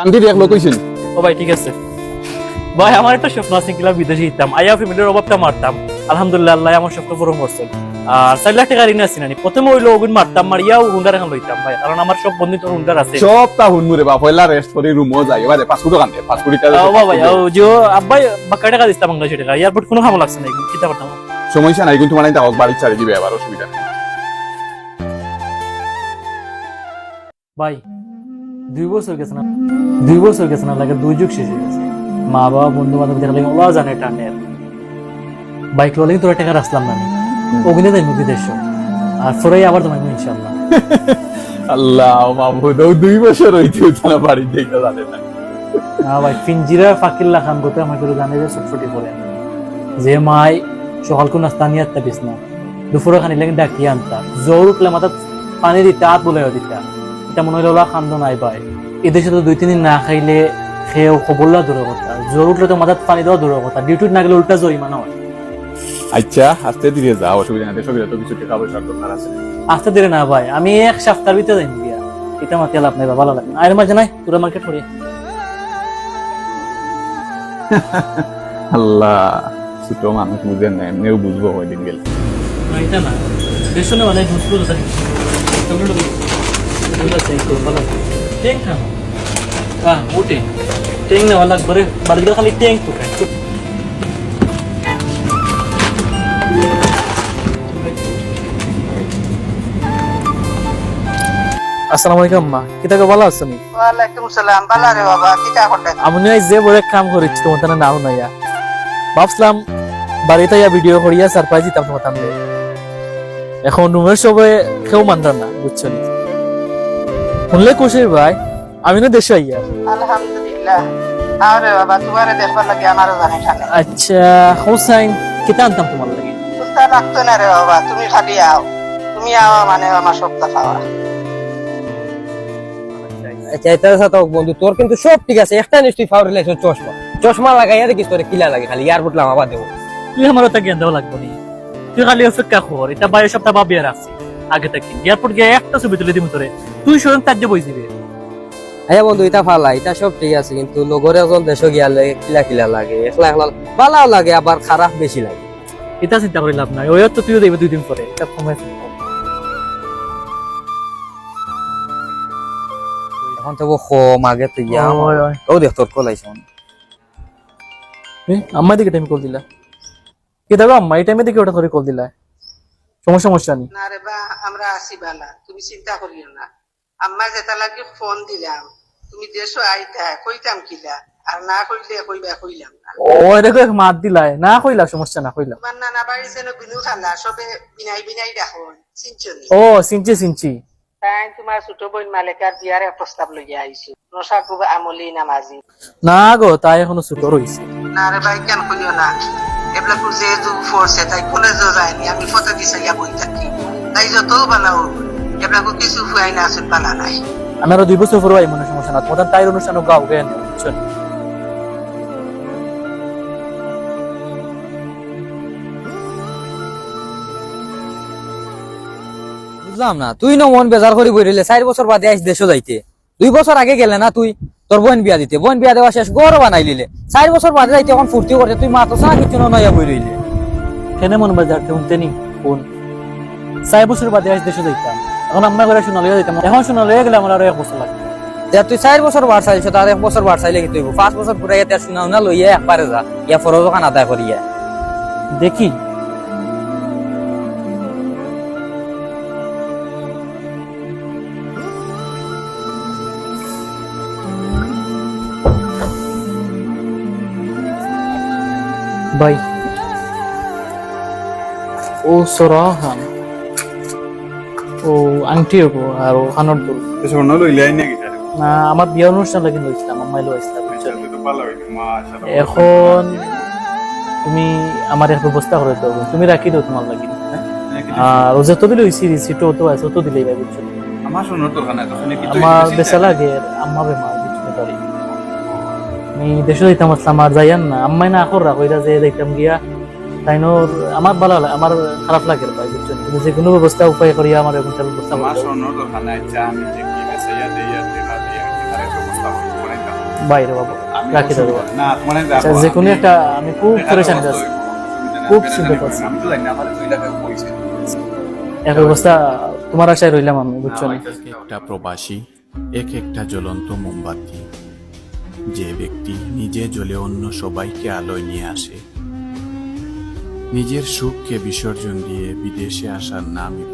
টাঙ্গি দেখল কইছেন ও ভাই ঠিক আছে। ভাই আমার একটা স্বপ্ন আছে কিলা বিদেশে যেতাম আইয়া ফ্যামিলির অভাবটা মারতাম আলহামদুলিল্লাহ আল্লাহ আমার স্বপ্ন পূরণ করছেন আর চার লাখ টাকা ঋণ আছে নানি প্রথমে ওই লোগুন মারতাম মারিয়াও হুন্ডার এখন লইতাম ভাই। কারণ আমার সব বন্ধু তো হুন্ডার আছে সব তা হুনমুরে বা পয়লা রেস্ট করে রুমও যাই এবারে পাঁচ কোটি কান্দে পাঁচ কোটি টাকা ও ভাই ও যে আব্বাই বাক্কা টাকা দিতাম বাংলাদেশ টাকা। এয়ারপোর্ট কোনো খামো লাগছে না কিতা করতাম সমস্যা নাই কিন্তু মানে তাহলে বাড়ি ছাড়ি দিবে এবার অসুবিধা। ভাই দুই বছর গেছে না দুই বছর গেছে না লাগে দুই যুগ শেষ হয়ে গেছে। মা বাবা বন্ধু বান্ধব দেখলে ওলা জানে টানের বাইক লোলে তোরা টাকা রাখলাম না ওগুলো তাই মুদি দেশ আর ফরাই আবার তোমার ইনশাল্লাহ আল্লাহ মাহবুদ ও দুই বছর হইতে তারা বাড়ি জানে না। না ভাই ফাকিল্লা খান আমার করে জানে যে যে মাই সকাল কোন নাস্তা নিয়ে আত্মা না। দুপুরে খানি লাগে ডাকি আনতা। জ্বর উঠলে মাথা পানি দিতা হাত বলে দিতা। এটা মনে হলো ওলা খান্দ নাই পাই এদেশে তো দুই তিন দিন না খাইলে খেয়েও খবরলা দূরের কথা জ্বর উঠলে তো মাথাত পানি দেওয়া দূরের কথা ডিউটিত না গেলে উল্টা জরিমানা হয় আচ্ছা আস্তে ধীরে যা অসুবিধা নাই। তো কিছু টাকা পয়সার দরকার আছে। আসতে দেরে না ভাই। আমি এক সপ্তাহের ভিতরে যাই দিয়া। এটা মাতে লাভ নাই ভালো লাগে আর মাঝে নাই? পুরো মার্কেট করি আল্লাহ ছোট মানুষ বুঝে না এমনিও বুঝব গেলে। না? এটা না আছে আসসালামু আলাইকুম মা ভালো আছো নি? ওয়ালাইকুম সালাম। রে বাবা করতে আমি যে বড় কাম করেছি তোমার তানে নাও না ইয়া ভাবছিলাম বাড়িতে ইয়া ভিডিও করিয়া সারপ্রাইজ দিতাম তোমার তানে এখন রুমের সবাই কেউ মানতাম না বুঝছ শুনলে খুশির ভাই। আমি না দেশে আইয়া। আলহামদুলিল্লাহ। আরে বাবা তোমারে দেখবার লাগে আমারও জানি আচ্ছা হোসাইন কিতা আনতাম তোমার লাগে? রাখতো না রে বাবা তুমি খালি আও। তুমি আও মানে আমার সপ্তাহ খাওয়া। তো বন্ধু তোর কিন্তু সব ঠিক আছে একটা নিশ্চয়ই ফাউর রিলেশন চশমা। চশমা লাগাইয়া দেখিস তোর কিলা লাগে খালি এয়ারপোর্ট দেবো। তুই আমার ওটা জ্ঞান দেওয়া লাগবে নি। তুই খালি অপেক্ষা কর এটা বাইরে সপ্তাহ ভাবিয়ে রাখছি। আগে থেকে। এয়ারপোর্ট গিয়ে একটা ছবি তুলে দিবি তোরে। তুই স্বয়ং তার যে বই দিবে। হ্যাঁ বন্ধু এটা ফালা এটা সব ঠিক আছে কিন্তু লগরে এখন দেশ গিয়া লাগে কিলা কিলা লাগে একলা একলা ভালো লাগে আবার খারাপ বেশি লাগে। এটা চিন্তা করে লাভ নাই ওই তো তুইও দেবে দুই দিন পরে এটা সময় আছে। এখন তো কম আগে তো ইয়া ওই, ওই। ও দেখ তোর কল আইছে এ, আম্মা দিকে টাইম কল দিলা। কে দেখো আম্মা এই টাইমে দিকে ওটা ধরে কল দিলা। সমস্যা সমস্যা নেই। না রে বা আমরা আছি বালা তুমি চিন্তা করিও না। আম্মা যেটা লাগে ফোন দিলাম। তুমি দেশো আইতা কইতাম কিলা। আর না কইলে কইবা কইলাম না। ও এক মাত দিলাই। না কইলা সমস্যা না কইলা। তোমার নানা বাড়ি যেন বিনু খালা সবে বিনাই বিনাই ও সিনচি সিনচি তাই তোমার ছোট বোন মালিকার বিয়ারে প্রস্তাব লইয়া আইছো নশা খুব আমলি নামাজি। না গো তাই এখনও ছোট রয়েছে না রে ভাই কেন কইও না? এবিলাক যে যুগ ফোরছে তাই কলেজও যায়নি আমি ফটো দিছে ইয়া বই থাকি। তাই যত বালাও এবিলাক কিছু ফুয়াই না আসল পালা নাই। আমি আরও দুই বছর পরে মনে সমস্যা না তাই অনুষ্ঠান গাও গে বুঝছ বুঝলাম না তুই না মন বেজার করে বই রইলে চার বছর বাদে আইস দেশও যাইতে। দুই বছর আগে গেলে না তুই তোর বোন বিয়া দিতে। বোন বিয়া দেওয়া শেষ গড় বানাই লিলে। চার বছর বাদে যাইতে এখন ফুর্তি করতে তুই মাতো না কিছু নয়া বই রইলে। কেনে মন বাজার শুনতে নি? কোন চার বছর বাদে আজ দেশে যাইতাম। এখন আম্মা করে শোনালে যাইতাম এখন শোনালে গেলে আমার আরও এক বছর লাগবে। যা তুই চার বছর বার চাইছ তার এক বছর বার চাইলে কি পাঁচ বছর পুরা ইয়াতে শুনাও না লইয়া একবারে যা। ইয়া ফরজ খান আদায় করিয়া। দেখি। ভাই। ও সরাহান। ও আংটি হব আর ও স্বর্ণ নাকি না আমার বিয়ে অনুষ্ঠান লাগি লইছিলাম আম্মাই? তো হইছে মাশাআল্লাহ এখন তুমি আমার এক ব্যবস্থা করে দেবো তুমি রাখি দাও তোমার লাগি হ্যাঁ? আর ও যত দিলে হইছি রিসিট তো আছে তত দিলেই ভাই বুঝছ? আমার তো কি আমার বেচা লাগে আম্মা বেমার বুঝতে পারি। আমি দেশে যাইতাম আসলাম আর যাইয়ান না আম্মাই না আকর রাখ ওইটা যে যাইতাম গিয়া তাই আমার ভালো লাগে আমার খারাপ লাগে ভাই বুঝছ যে কোনো ব্যবস্থা উপায় করিয়া আমার এরকম একটা ব্যবস্থা আচ্ছা আমি যে কি আছে ইয়া দে ইয়া দে না দে আমি তারে ব্যবস্থা করে দিতাম বাইরে বাবু রাখি দেবো না তোমার আমি আচ্ছা, যে কোনো একটা আমি খুব আছি। খুব চিন্তা করছি। আমি তো জানি আমার দুই টাকা পয়সা। এক অবস্থা তোমার আশায় রইলাম আমি বুঝছ না, একটা প্রবাসী এক একটা জ্বলন্ত মোমবাতি যে ব্যক্তি নিজে জ্বলে অন্য সবাইকে আলোয় নিয়ে আসে নিজের সুখকে বিসর্জন দিয়ে বিদেশে আসার নামই